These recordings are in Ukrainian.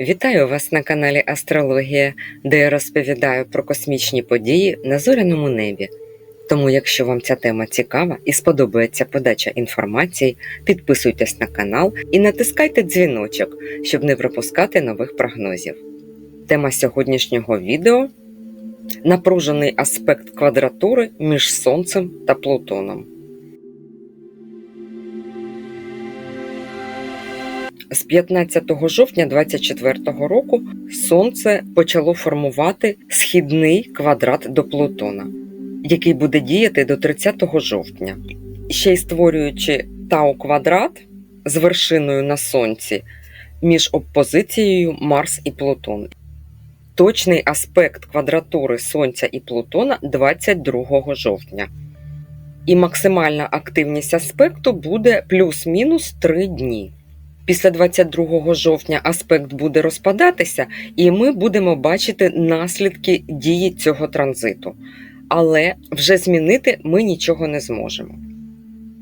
Вітаю вас на каналі Астрологія, де я розповідаю про космічні події на зоряному небі. Тому, якщо вам ця тема цікава і сподобається подача інформації, підписуйтесь на канал і натискайте дзвіночок, щоб не пропускати нових прогнозів. Тема сьогоднішнього відео напружений аспект квадратури між Сонцем та Плутоном. З 15 жовтня 2024 року Сонце почало формувати східний квадрат до Плутона, який буде діяти до 30 жовтня, ще й створюючи тау квадрат з вершиною на Сонці між опозицією Марс і Плутон. Точний аспект квадратури Сонця і Плутона 22 жовтня. І максимальна активність аспекту буде плюс-мінус 3 дні. Після 22 жовтня аспект буде розпадатися, і ми будемо бачити наслідки дії цього транзиту. Але вже змінити ми нічого не зможемо.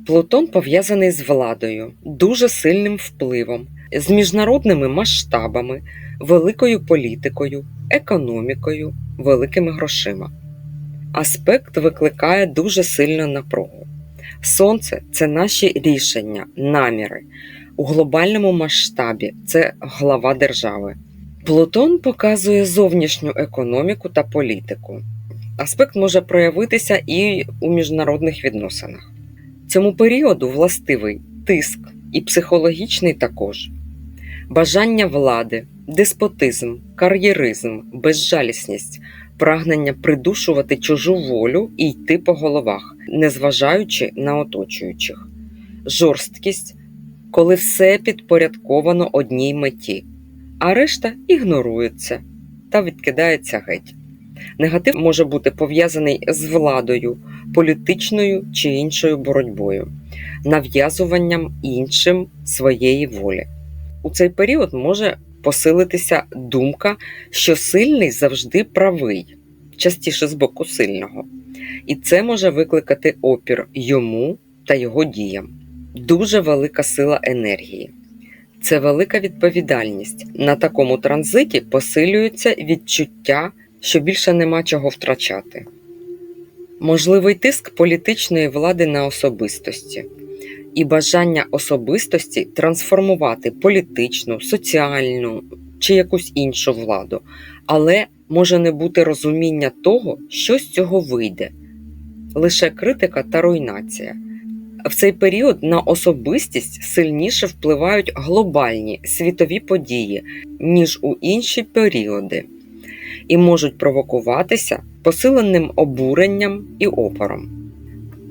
Плутон пов'язаний з владою, дуже сильним впливом, з міжнародними масштабами, великою політикою, економікою, великими грошима. Аспект викликає дуже сильну напругу. Сонце це наші рішення, наміри. У глобальному масштабі це глава держави. Плутон показує зовнішню економіку та політику. Аспект може проявитися і у міжнародних відносинах. Цьому періоду властивий тиск і психологічний також, бажання влади, деспотизм, кар'єризм, безжалісність, прагнення придушувати чужу волю і йти по головах, незважаючи на оточуючих, жорсткість коли все підпорядковано одній меті, а решта ігнорується та відкидається геть. Негатив може бути пов'язаний з владою, політичною чи іншою боротьбою, нав'язуванням іншим своєї волі. У цей період може посилитися думка, що сильний завжди правий, частіше з боку сильного, і це може викликати опір йому та його діям дуже велика сила енергії. Це велика відповідальність. На такому транзиті посилюється відчуття, що більше нема чого втрачати. Можливий тиск політичної влади на особистості і бажання особистості трансформувати політичну, соціальну чи якусь іншу владу, але може не бути розуміння того, що з цього вийде, лише критика та руйнація. В цей період на особистість сильніше впливають глобальні світові події, ніж у інші періоди, і можуть провокуватися посиленим обуренням і опором.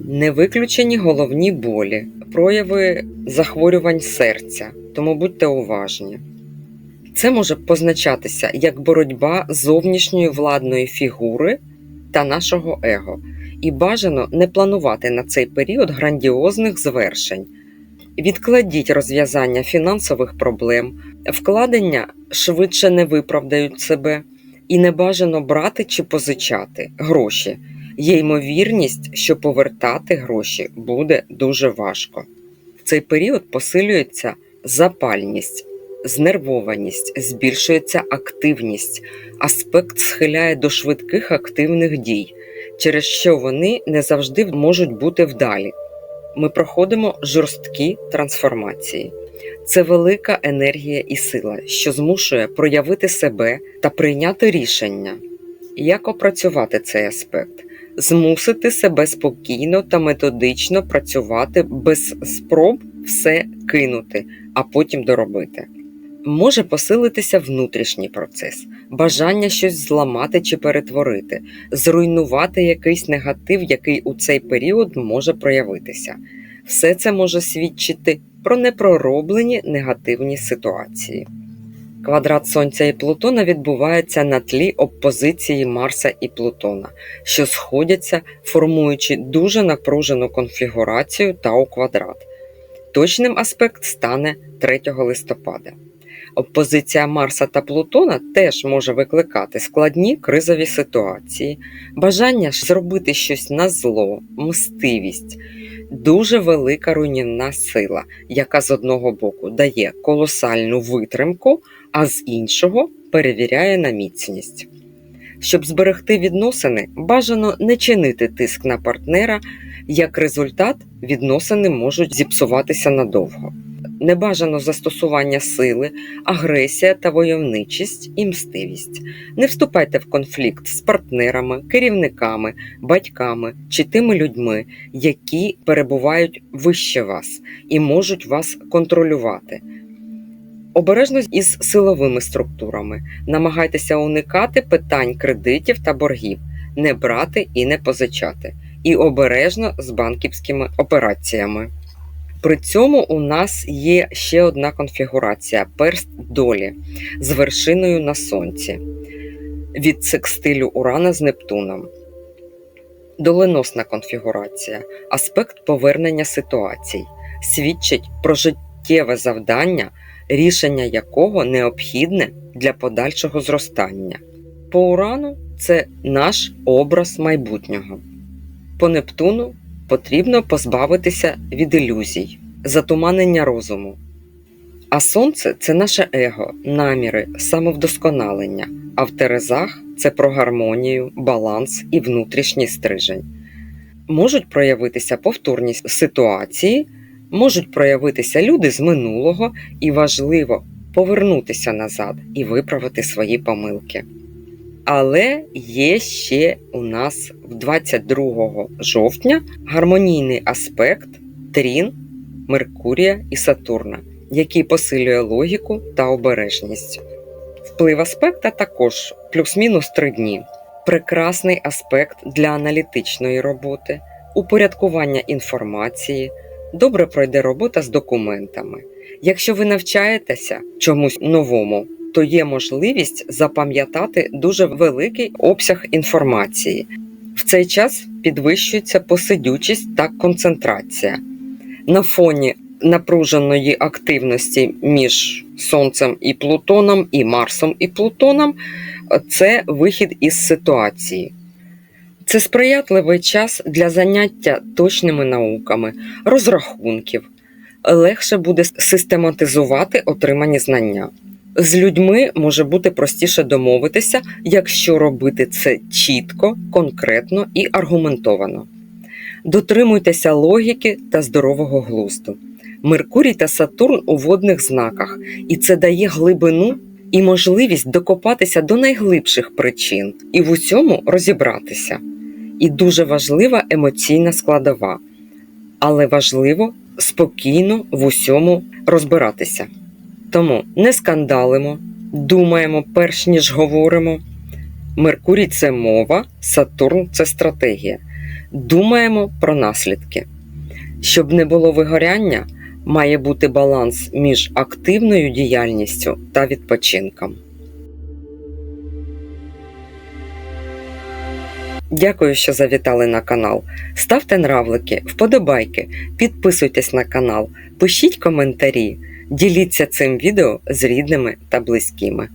Не виключені головні болі, прояви захворювань серця, тому будьте уважні. Це може позначатися як боротьба зовнішньої владної фігури та нашого его і бажано не планувати на цей період грандіозних звершень. Відкладіть розв'язання фінансових проблем, вкладення швидше не виправдають себе, і не бажано брати чи позичати гроші. Є ймовірність, що повертати гроші буде дуже важко. В цей період посилюється запальність, знервованість, збільшується активність, аспект схиляє до швидких активних дій через що вони не завжди можуть бути вдалі. Ми проходимо жорсткі трансформації. Це велика енергія і сила, що змушує проявити себе та прийняти рішення, як опрацювати цей аспект, змусити себе спокійно та методично працювати без спроб все кинути, а потім доробити може посилитися внутрішній процес, бажання щось зламати чи перетворити, зруйнувати якийсь негатив, який у цей період може проявитися. Все це може свідчити про непророблені негативні ситуації. Квадрат Сонця і Плутона відбувається на тлі опозиції Марса і Плутона, що сходяться, формуючи дуже напружену конфігурацію та у квадрат. Точним аспект стане 3 листопада. Опозиція Марса та Плутона теж може викликати складні кризові ситуації, бажання зробити щось на зло, мстивість, дуже велика руйнівна сила, яка з одного боку дає колосальну витримку, а з іншого перевіряє на міцність. Щоб зберегти відносини, бажано не чинити тиск на партнера, як результат, відносини можуть зіпсуватися надовго. Небажано застосування сили, агресія та войовничість і мстивість. Не вступайте в конфлікт з партнерами, керівниками, батьками чи тими людьми, які перебувають вище вас і можуть вас контролювати. Обережно із силовими структурами. Намагайтеся уникати питань кредитів та боргів, не брати і не позичати, і обережно з банківськими операціями. При цьому у нас є ще одна конфігурація перст долі з вершиною на сонці від секстилю Урана з Нептуном. Доленосна конфігурація, аспект повернення ситуацій, свідчить про життєве завдання, рішення якого необхідне для подальшого зростання. По урану це наш образ майбутнього. По Нептуну потрібно позбавитися від ілюзій, затуманення розуму. А сонце це наше его, наміри, самовдосконалення, а в Терезах це про гармонію, баланс і внутрішній стрижень. Можуть проявитися повторні ситуації, можуть проявитися люди з минулого, і важливо повернутися назад і виправити свої помилки. Але є ще у нас 22 жовтня гармонійний аспект Трін, Меркурія і Сатурна, який посилює логіку та обережність. Вплив аспекта також плюс-мінус 3 дні. Прекрасний аспект для аналітичної роботи, упорядкування інформації, добре пройде робота з документами. Якщо ви навчаєтеся чомусь новому, то є можливість запам'ятати дуже великий обсяг інформації. В цей час підвищується посидючість та концентрація. На фоні напруженої активності між Сонцем і Плутоном, і Марсом і Плутоном це вихід із ситуації. Це сприятливий час для заняття точними науками, розрахунків. Легше буде систематизувати отримані знання. З людьми може бути простіше домовитися, якщо робити це чітко, конкретно і аргументовано. Дотримуйтеся логіки та здорового глузду. Меркурій та Сатурн у водних знаках, і це дає глибину і можливість докопатися до найглибших причин і в усьому розібратися. І дуже важлива емоційна складова, але важливо спокійно в усьому розбиратися. Тому не скандалимо, думаємо перш ніж говоримо. Меркурій це мова, Сатурн це стратегія. Думаємо про наслідки. Щоб не було вигоряння, має бути баланс між активною діяльністю та відпочинком. Дякую, що завітали на канал. Ставте нравлики, вподобайки, підписуйтесь на канал, пишіть коментарі, діліться цим відео з рідними та близькими.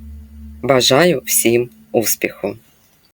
Бажаю всім успіху!